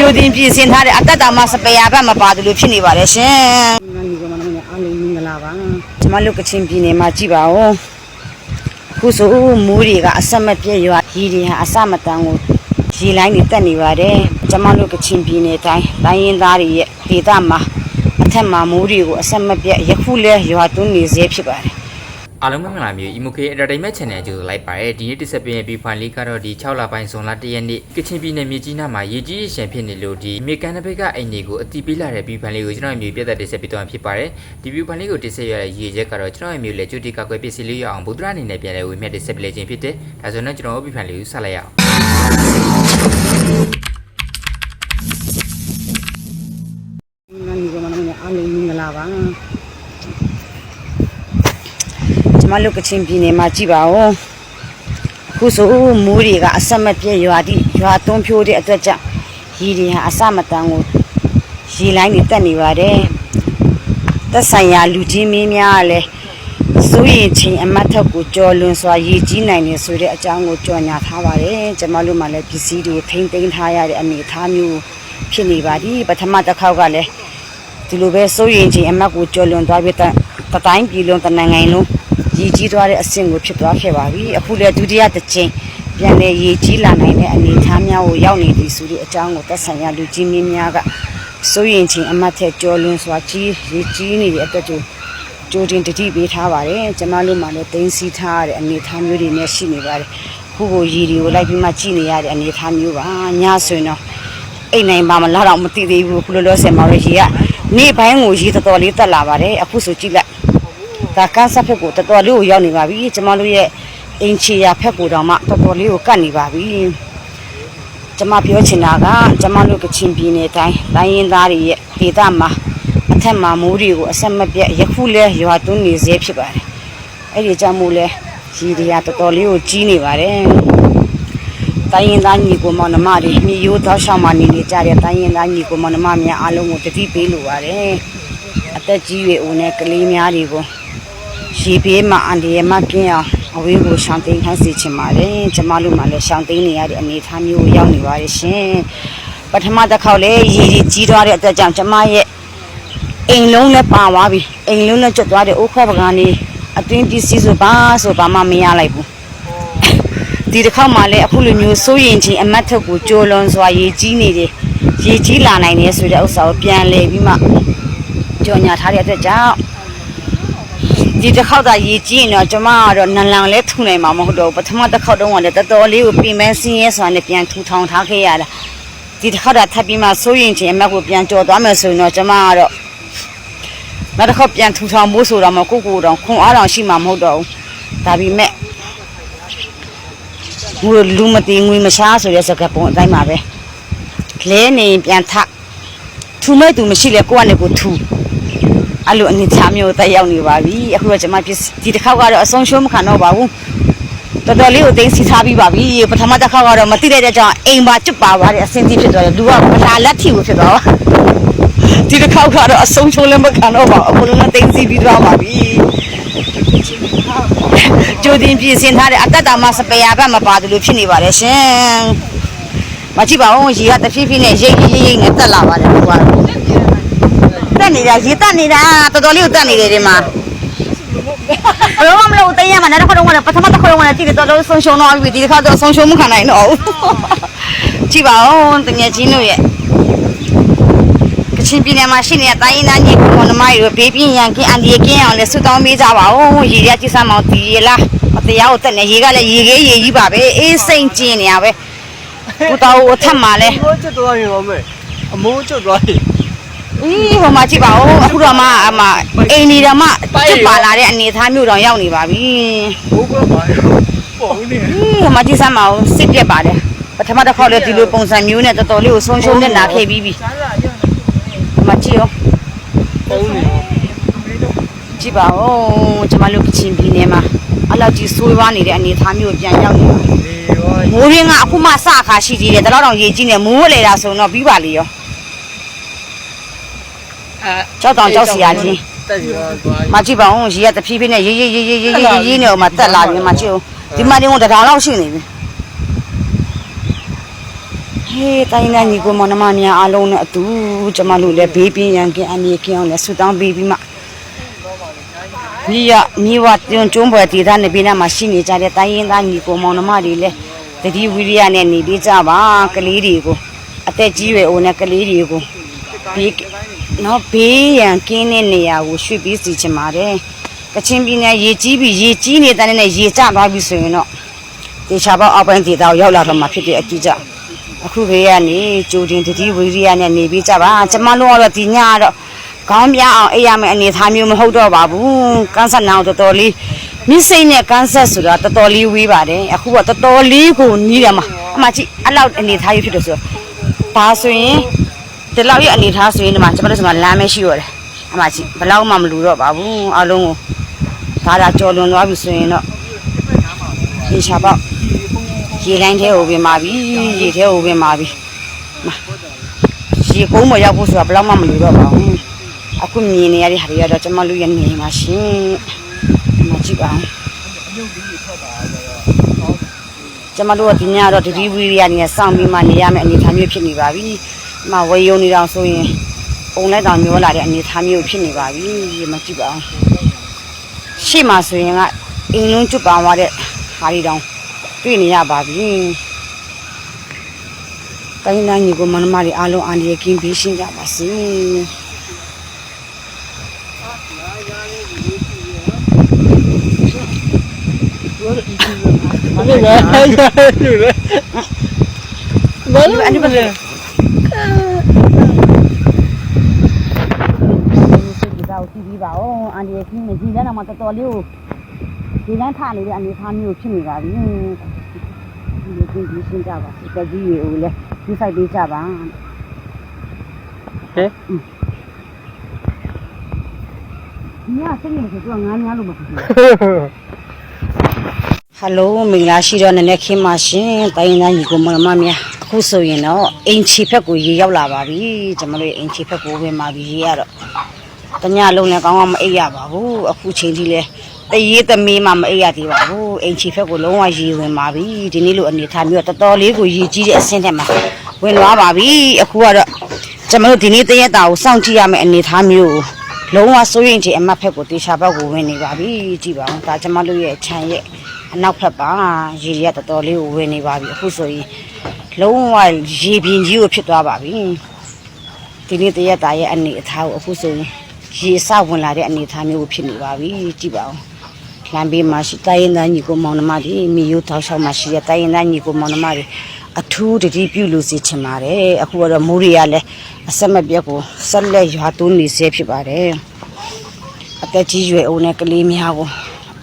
ကြိုတင်ပြင်ဆင်ထားတဲ့အသက်တာမှစပယ်ယာဘက်မပါတယ်လို့ဖြစ်နေပါတယ်ရှင်ငါညီကမနဲ့အားလုံးမင်္ဂလာပါကျမတို့ကချင်ပြည်နယ်မှာကြည့်ပါဦးအခုဆိုမိုးတွေကအဆက်မပြည့်ရွာကြီးတွေဟာအစမတန်ကိုရေလိုင်းတွေတက်နေပါတယ်ကျမတို့ကချင်ပြည်နယ်တိုင်းတိုင်းရင်းသားတွေရဲ့ဒေသမှာအထက်မှာမိုးတွေကိုအဆက်မပြည့်ယခုလဲရွာသွန်းနေစေဖြစ်ပါတယ် အားလုံးမင်္ဂလာမျိုး EMK Entertainment Channel ကြိုဆိုလိုက်ပါရစေဒီနေ့တစ်ဆက်ပြင်းပြီးဖိုင်လေးကတော့ဒီ6လပိုင်းဇွန်လ1ရက်နေ့ကချင်ပြည်နယ်မြေကြီးနားမှာရေကြီးရှင်ဖြစ်နေလို့ဒီအမေကန်တစ်ဘက်ကအိမ်ကြီးကိုအတိပေးလာတဲ့ပြီးဖိုင်လေးကိုကျွန်တော်အမျိုးပြတ်သက်တစ်ဆက်ပြီးတော့ဖြစ်ပါတယ်ဒီပြီးဖိုင်လေးကိုတစ်ဆက်ရတဲ့ရေချက်ကတော့ကျွန်တော်အမျိုးလက်ကျွတ်တီကကွယ်ပစ္စည်းလေးရအောင်ဗုဒ္ဓအနေနဲ့ပြန်လဲဝေမျှတစ်ဆက်ပြလေခြင်းဖြစ်တယ်ဒါဆိုတော့ကျွန်တော်ပြီးဖိုင်လေးကိုဆက်လိုက်ရအောင်ငါညီကမနဲ့အားလုံးမင်္ဂလာပါ ကျ မတို့ကချင်ပြည်နယ်မှာကြည့်ပါဦးအခုဆိုမိုးတွေကအဆက်မပြည့်ရွာတိရွာသွန်းဖြိုးတဲ့အတွက်ကြောင့်ရေတွေဟာအစမတန်ကိုရေလိုင်းတွေတက်နေပါတယ်သက်ဆိုင်ရာလူကြီးမင်းများကလည်းစိုးရင်ချင်းအမတ်ထက်ကိုကြော်လွန်စွာရေကြီးနိုင်နေဆိုတဲ့အကြောင်းကိုကြော်ညာထားပါတယ်ကျမတို့မှလည်းပစ္စည်းတွေထိမ့်သိမ်းထားရတဲ့အနေအထားမျိုးဖြစ်နေပါသည်ပထမတစ်ခေါက်ကလည်းဒီလိုပဲစိုးရင်ချင်းအမတ်ကိုကြော်လွန်သွားပြီး တတတိုင်းပြည်လုံးတနိုင်ငံလုံးရည်ကြီးသွားတဲ့အဆင့်ကိုဖြစ်သွားခဲ့ပါပြီအခုလည်းဒုတိယတစ်ချိန်ပြန်လေရည်ကြီးလာနိုင်တဲ့အနေအထားများကိုရောက်နေသည်ဆိုတဲ့အကြောင်းကိုသက်ဆိုင်ရာလူကြီးမင်းများကစိုးရင်ချင်းအမတ်ထက်ကြော်လွန်စွာကြီးရည်ကြီးနေတဲ့အတွက်ကြောင့်ကြိုတင်တတိပေးထားပါတယ်ကျမတို့မှလည်းတင်းစီထားရတဲ့အနေအထားမျိုးတွေနဲ့ရှိနေပါတယ်ခုကိုရည်တွေကိုလိုက်ပြီးမှကြည့်နေရတဲ့အနေအထားမျိုးပါညဆိုရင်တော့အိမ်နိုင်ပါမလားတော့မသိသေးဘူးခုလောလောဆယ်မှာပဲရေကနေပိုင်းကိုရေတော်တော်လေးတက်လာပါတယ်အခုဆိုကြည့်လိုက် ဒါကန်းဆက်ဖက်ကိုတော်တော်လေးကိုရောက်နေပါပြီကျမတို့ရဲ့အင်ချီယာဖက်ကိုတော့မှတော်တော်လေးကိုကတ်နေပါပြီကျမပြောချင်တာကကျမတို့ကချင်ပြည်နယ်တိုင်းတိုင်းရင်းသားတွေရဲ့ဒေသမှာအထက်မှာမိုးတွေကိုအဆက်မပြတ်ယခုလဲရွာသွန်းနေစေဖြစ်ပါတယ်အဲ့ဒီကြောင့်မို့လဲရေတွေကတော်တော်လေးကိုကြီးနေပါတယ်တိုင်းရင်သားညီကိုမောင်နှမတွေမြေရိုးသောရှောင်းမှနေနေကြတဲ့တိုင်းရင်သားညီကိုမောင်နှမများအားလုံးကိုတတိပေးလိုပါတယ်အသက်ကြီးရွယ်ဦးနဲ့ကလေးများတွေကို ရေပြေးမှအန်ဒီရမကင်းအောင်အဝေးကိုရှောင်းသိမ်းခိုင်းစေချင်ပါတယ်ကျမတို့မှလည်းရှောင်းသိမ်းနေရတဲ့အနေအထားမျိုးကိုရောက်နေပါတယ်ရှင်ပထမတစ်ခေါက်လေရေကြီးကြီးသွားတဲ့အတွက်ကြောင့်ကျမရဲ့အိမ်လုံးလည်းပါသွားပြီအိမ်လုံးလည်းကျွတ်သွားတဲ့အိုးခေါပကနေအတွင်းပစ္စည်းဆိုပါဆိုပါမှမရလိုက်ဘူးဒီတစ်ခေါက်မှလည်းအခုလိုမျိုးစိုးရင်ချင်းအမတ်ထက်ကိုကြိုးလွန်စွာရေကြီးနေတယ်ရေကြီးလာနိုင်တယ်ဆိုတဲ့ဥစ္စာကိုပြန်လဲပြီးမှကြော်ညာထားတဲ့အတွက်ကြောင့် ဒီတစ်ခေါက်သာရေကြီးရင်တော့ကျမကတော့နလန်လဲထူနိုင်မှာမဟုတ်တော့ဘူးပထမတစ်ခေါက်တုန်းကလည်းတော်တော်လေးကိုပြင်မဲစင်းရဲစွာနဲ့ပြန်ထူထောင်ထားခဲ့ရတာဒီတစ်ခေါက်သာထပ်ပြီးမှစိုးရင်ချင်းအမတ်ကိုပြန်ကြော်သွားမယ်ဆိုရင်တော့ကျမကတော့နောက်တစ်ခေါက်ပြန်ထူထောင်ဖို့ဆိုတော့မကိုကိုတော့ခွန်အားတောင်ရှိမှာမဟုတ်တော့ဘူးဒါပေမဲ့ငိုလူမသိငွေမရှားဆိုတဲ့စကားပုံအတိုင်းပါပဲလဲနေရင်ပြန်ထထူမဲ့သူမရှိလဲကိုယ့်ကနေကိုယ်ထူ အဲ့လိုအနေထားမျိုးတက်ရောက်နေပါပြီအခုတော့ကျွန်မပြဒီတစ်ခေါက်ကတော့အဆုံးရှုံးမခံတော့ပါဘူးတော်တော်လေးကိုသိမ်းစီထားပြီးပါပြီပထမတစ်ခေါက်ကတော့မသိတဲ့ကြောင့်အိမ်ပါကျွတ်ပါသွားတယ်အစင်းကြီးဖြစ်သွားတယ်လူကမလာလက်ထီကိုဖြစ်သွားပါဒီတစ်ခေါက်ကတော့အဆုံးရှုံးလည်းမခံတော့ပါဘူးအကုန်လုံးသိမ်းစီပြီးသွားပါပြီကြိုတင်ပြင်ဆင်ထားတဲ့အသက်တာမှစပယ်ယာဘက်မပါတယ်လို့ဖြစ်နေပါတယ်ရှင်။မကြည့်ပါဦးရေကတဖြည်းဖြည်းနဲ့ရိတ်ရိတ်ရိတ်ရိတ်နဲ့တက်လာပါတယ်ကွာ။ တက်နေတာရေတက်နေတာတော်တော်လေးကိုတက်နေတယ်ဒီမှာဘယ်တော့မှမလို့တင်းရမှာနောက်တစ်ခါတော့ကပထမတစ်ခါတော့ကတိတိတော်တော်ဆုံးရှုံးတော့ပြီဒီတစ်ခါတော့ဆုံးရှုံးမှုခံနိုင်တော့ဘူး။ကြည့်ပါဦးတငယ်ချင်းတို့ရဲ့ကချင်ပြည်နယ်မှာရှိနေတဲ့တိုင်းရင်းသားညီကိုမောင်နှမတွေဘေးပြင်းရန်ကင်းအန်ဒီကင်းအောင်လဲဆွတောင်းပေးကြပါဦးရေရကြည့်စမ်းမအောင်တီရလားမတရားကိုတက်နေရေကလည်းရေကြီးရေကြီးပါပဲအေးစိမ့်ကျင်နေရပဲပူတော်အထက်မှာလဲမိုးကျွတ်သွားရင်ပါမယ်အမိုးကျွတ်သွားရင် အေးဟိုမှာကြည့်ပါဦးအခုတော့မှအမအိမ်နေတော့မှကျွတ်ပါလာတဲ့အနေအထားမျိုးတော့ရောက်နေပါပြီမိုးကွက်ပါရောပုံနေအေးဟိုမှာကြည့်စမ်းမအောင်စစ်ပြက်ပါတယ်ပထမတစ်ခေါက်လဲဒီလိုပုံစံမျိုးနဲ့တော်တော်လေးကိုဆုံးရှုံးနေနာခဲ့ပြီးပြီဟိုမှာကြည့်ရောပုံနေကြည့်ပါဦးကျမတို့ကချင်ပြည်နယ်မှာအဲ့လောက်ကြီးဆိုးရွားနေတဲ့အနေအထားမျိုးပြန်ရောက်နေပါလေရောမိုးရင်းကအခုမှစခါရှိသေးတယ်တလောက်တော့ရေကြီးနေမိုးလေတာဆိုတော့ပြီးပါလေရောအဲ ကြောက်တောင်ကြောက်စီရချင်းတက်ရောသွားမကြည့်ပါဦးရေကတဖြည်းဖြည်းနဲ့ရေရေရေရေရေရေရေနေအောင်မတက်လာပြီမကြည့်ဦးဒီမှာတင်းကတထောင်လောက်ရှိနေပြီဟဟေးတိုင်းတိုင်းညီကိုမောင်နှမများအားလုံးနဲ့အတူကျမတို့လည်းဘေးပြင်းရန်ကင်းအနေကင်းအောင်လည်းဆူတောင်းပေးပြီးမှမိရမိဝတွန်းကျုံးပွဲဒေသနေပြည်တော်မှာရှိနေကြတဲ့တိုင်းရင်းသားညီကိုမောင်နှမတွေလည်းတတိဝိရိယနဲ့နေပြီးကြပါကလေးတွေကိုအသက်ကြီးရွယ်အိုနဲ့ကလေးတွေကိုဘေး နော်ဘေးရန်ကင်းတဲ့နေရာကိုရွှေ့ပြီးစီချင်ပါတယ်ကချင်ပြည်နယ်ရေကြီးပြီးရေကြီးနေတဲ့နဲ့ရေကျသွားပြီဆိုရင်တော့တေချာပေါက်အောက်ပိုင်းဒေသကိုရောက်လာတော့မှဖြစ်တဲ့အကြည့်ကြအခုခေတ်ကနေကြိုတင်တတိဝိရိယနဲ့နေပြီးကြပါကျမတို့ကတော့ဒီညကတော့ခေါင်းပြအောင်အိပ်ရမယ့်အနေအထားမျိုးမဟုတ်တော့ပါဘူးကန်းဆက်နောင်တော်တော်လေးမြစ်စိမ့်နဲ့ကန်းဆက်ဆိုတာတော်တော်လေးဝေးပါတယ်အခုကတော်တော်လေးကိုနီးတယ်မှာအမှကြည့်အဲ့လောက်အနေအထားကြီးဖြစ်တယ်ဆိုတော့ဒါဆိုရင် ဒီလောက်ရဲ့အနေအထားဆိုရင်ဒီမှာကျမတို့ဆိုမှလမ်းမရှိတော့တယ်အမှကြည့်ဘယ်လောက်မှမလူတော့ပါဘူးအလုံးကိုဒါဒါကြော်လွန်သွားပြီဆိုရင်တော့ဒီချာပေါက်ရေတိုင်းထဲကိုဝင်ပါပြီရေထဲကိုဝင်ပါပြီမရေကုန်းမရောက်ဖို့ဆိုတာဘယ်တော့မှမလိုတော့ပါဘူးအခုမြင်နေရတဲ့ဟာတွေကတော့ကျမတို့ရဲ့နေမှာရှင်မကြည့်ပါဘူးကျမတို့ကဒီညတော့တတိဝီရိယနေစောင့်ပြီးမှနေရမယ့်အနေအထားမျိုးဖြစ်နေပါပြီ။ မဝေယုံနေတော့ဆိုရင်ပုံလိုက်တောင်မျောလာတဲ့အနေအထားမျိုးဖြစ်နေပါပြီ။မကြည့်ပါဘူး။ရှေ့မှာဆိုရင်ကအင်းလုံးကျွတ်ပါသွားတဲ့ဟာတွေတောင်တွေ့နေရပါပြီ။တိုင်းတိုင်းညီကိုမနမတွေအားလုံးအန္တရာယ်ကင်းပြီးရှင်းကြပါစေမနေ့ကရတယ်လေ။ဘာလို့အဲ့ဒီဘက်လဲ။ဒီကော က်ကြည့်ပြီးပါဦးအန္တရာယ်ကင်းနေဒီလမ်းတော့မှတော်တော်လေးကိုဒီလမ်းထနေတဲ့အနေအထားမျိုးဖြစ်နေပါပြီ။ဒီလိုကြည့်ပြီးရှင်းကြပါစေ။တကြီးရေဦးလဲဒီဆိုင်ပေးကြပါဟဲ့။ညစိတ်နေဆိုတော့ငားငားလို့မဖြစ်ဘူး။ဟယ်လိုမင်္ဂလာရှိတော့နည်းနည်းခင်းပါရှင်တိုင်းတိုင်းညီကိုမမများအခုဆိုရင်တော့အင်ချီဖက်ကိုရေရောက်လာပါပြီကျွန်တော်တို့အင်ချီဖက်ကိုဝင်ပါပြီရေရတော့ တညလုံးလည်းကောင်းကောင်းမအိပ်ရပါဘူးအခုချိန်ထိလဲတရေသမီးမှမအိပ်ရသေးပါဘူးအင်ချီဖက်ကိုလုံးဝရေဝင်ပါပြီဒီနေ့လိုအနေထားမျိုးတော်တော်လေးကိုရေကြီးတဲ့အဆင့်ထဲမှာဝင်သွားပါပြီအခုကတော့ကျွန်တော်တို့ဒီနေ့တရက်တာကိုစောင့်ကြည့်ရမယ့်အနေထားမျိုးကိုလုံးဝစိုးရင်ချင်အမတ်ဖက်ကိုတေချာဘက်ကိုဝင်နေပါပြီကြည့်ပါဦးဒါကျွန်မတို့ရဲ့ခြံရဲ့အနောက်ဖက်ပါရေရတော်တော်လေးကိုဝင်နေပါပြီအခုဆိုရင်လုံးဝရေပြင်ကြီးကိုဖြစ်သွားပါပြီဒီနေ့တရက်တာရဲ့အနေအထားကိုအခုဆိုရင် ရေစဝင်လာတဲ့အနေအထားမျိုးကိုဖြစ်နေပါပြီကြည့်ပါဦးလမ်းဘေးမှာရှိတိုင်းရင်းသားညီကိုမောင်နှမတွေမိယိုထောက်ချောက်မှာရှိတဲ့တိုင်းရင်းသားညီကိုမောင်နှမတွေအထူးတတိပြုလို့စီချင်ပါတယ်အခုကတော့မိုးတွေကလည်းအဆက်မပြတ်ကိုဆက်လက်ရွာသွန်းနေစေဖြစ်ပါတယ်အသက်ကြီးရွယ်အိုနဲ့ကလေးများကို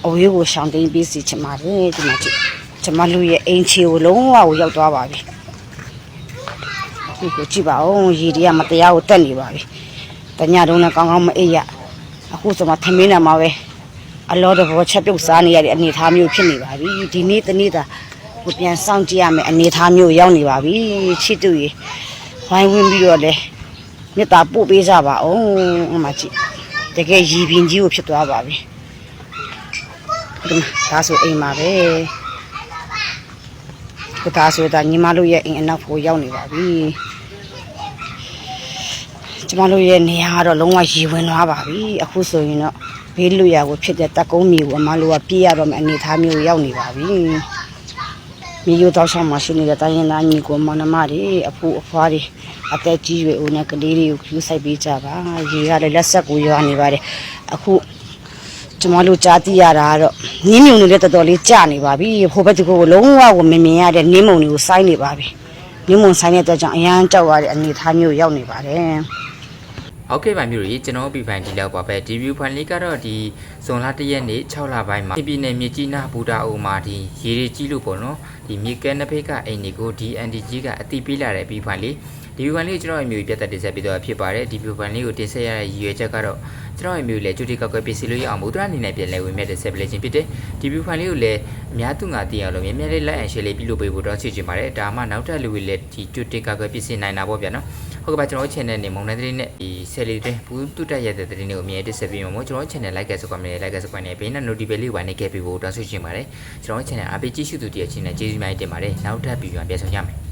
အဝေးကိုရှောင်တိန်ပြီးစီချင်ပါတယ်ဒီမှာကြည့်ကျမလူရဲ့အိမ်ချီကိုလုံးဝကိုရောက်သွားပါပြီဒီကိုကြည့်ပါဦးရေတွေကမတရားကိုတက်နေပါပြီ တညတုံးလည်းကောင်းကောင်းမအိပ်ရအခုဆိုမှသမင်းနာမှာပဲအလောတော်ဘောချက်ပြုတ်စားနေရတဲ့အနေအထားမျိုးဖြစ်နေပါပြီဒီနေ့တနေ့တာကိုပြန်စောင့်ကြည့်ရမယ်အနေအထားမျိုးရောက်နေပါပြီချစ်တူရေဝိုင်းဝန်းပြီးတော့လေမေတ္တာပို့ပေးကြပါဦးအမကြည့်တကယ်ရည်ပင်ကြီးကိုဖြစ်သွားပါပြီဒီမှာဒါဆိုအိမ်မှာပဲကိုဒါဆိုတာညီမတို့ရဲ့အိမ်အနောက်ကိုရောက်နေပါပြီ ကျမတို့ရဲ့နေရာကတော့လုံးဝရည်ဝင်သွားပါပြီအခုဆိုရင်တော့ဘေးလူရကိုဖြစ်တဲ့တက်ကုန်းမြေကိုအမတို့ကပြေးရတော့မယ့်အနေအထားမျိုးရောက်နေပါပြီမြေရိုးတောက်ဆောင်မှာရှိနေတဲ့တိုင်းရင်းသားညီကိုမောင်နှမတွေအဖိုးအဖွားတွေအသက်ကြီးရွယ်ဦးနဲ့ကလေးတွေကိုကျူးဆိုင်ပေးကြပါရေကလည်းလက်ဆက်ကိုရွာနေပါတယ်အခုကျမတို့ကြားသိရတာကတော့နင်းမြုံနေတဲ့တော်တော်လေးကြာနေပါပြီဟိုဘက်ဒီကိုလုံးဝကိုမမြင်ရတဲ့နင်းမုံတွေကိုစိုင်းနေပါပြီနင်းမုံစိုင်းတဲ့အတွက်ကြောင့်အရန်ကြောက်ရတဲ့အနေအထားမျိုးရောက်နေပါတယ် ဟုတ်ကဲ့ပါမျိုးကြီးကျွန်တော်ပြပိုင်ဒီလောက်ပါပဲဒီဗီဖိုင်လေးကတော့ဒီဇွန်လ1ရက်နေ့6လပိုင်းမှာပြည်နယ်မြေကြီးနားဘူတာအိုမှာဒီရေတွေကြီးလို့ပေါ့နော်ဒီမြေကဲနှစ်ဖိတ်ကအိမ်တွေကို DNDG ကအတိပေးလာတဲ့ဗီဖိုင်လေး ဒီဗီဖိုင်လေးကျွန်တော်အမျိုးပြတ်သက်တင်ဆက်ပြီးတော့ဖြစ်ပါတယ်ဒီဗီဖိုင်လေးကိုတင်ဆက်ရတဲ့ရည်ရွယ်ချက်ကတော့ကျွန်တော်အမျိုးလည်းကြိုတိကောက်ကွယ်ပစ္စည်းလို့ရအောင်မို့တရအနေနဲ့ပြန်လဲဝင်မြတ်တဲ့ဆက်ပလေးချင်းဖြစ်တဲ့ဒီဗီဖိုင်လေးကိုလည်းအများသူငါသိအောင်လို့မြဲမြဲလေးလိုက်အန်ရှယ်လေးပြုလုပ်ပေးဖို့တော့ချစ်ချင်ပါတယ်ဒါမှနောက်ထပ်လူတွေလည်းဒီကြိုတိကောက်ကွယ်ပစ္စည်းနိုင်တာပေါ့ဗျာနော်ဟုတ်ကဲ့ပါကျွန်တော် channel နေမုံတဲ့တဲ့နဲ့ဒီဆယ်လီတွင်ဘူးတုတက်ရတဲ့တဲ့တွေကိုအမြဲတက်ဆက်ပြီးမှာမို့ကျွန်တော် channel like ဆိုကွန်မန့် like ဆိုကွန်နဲ့ဘေးနဲ့ notification လေးဝိုင်းနေခဲ့ပြီးဖို့တောင်းဆိုချင်ပါတယ်ကျွန်တော် channel အားပေးကြည့်ရှုသူတည်းရဲ့ channel ကျေးဇူးများတင်ပါတယ်နောက်ထပ်ပြီးပြန်ပြန်ဆောင်ကြမယ်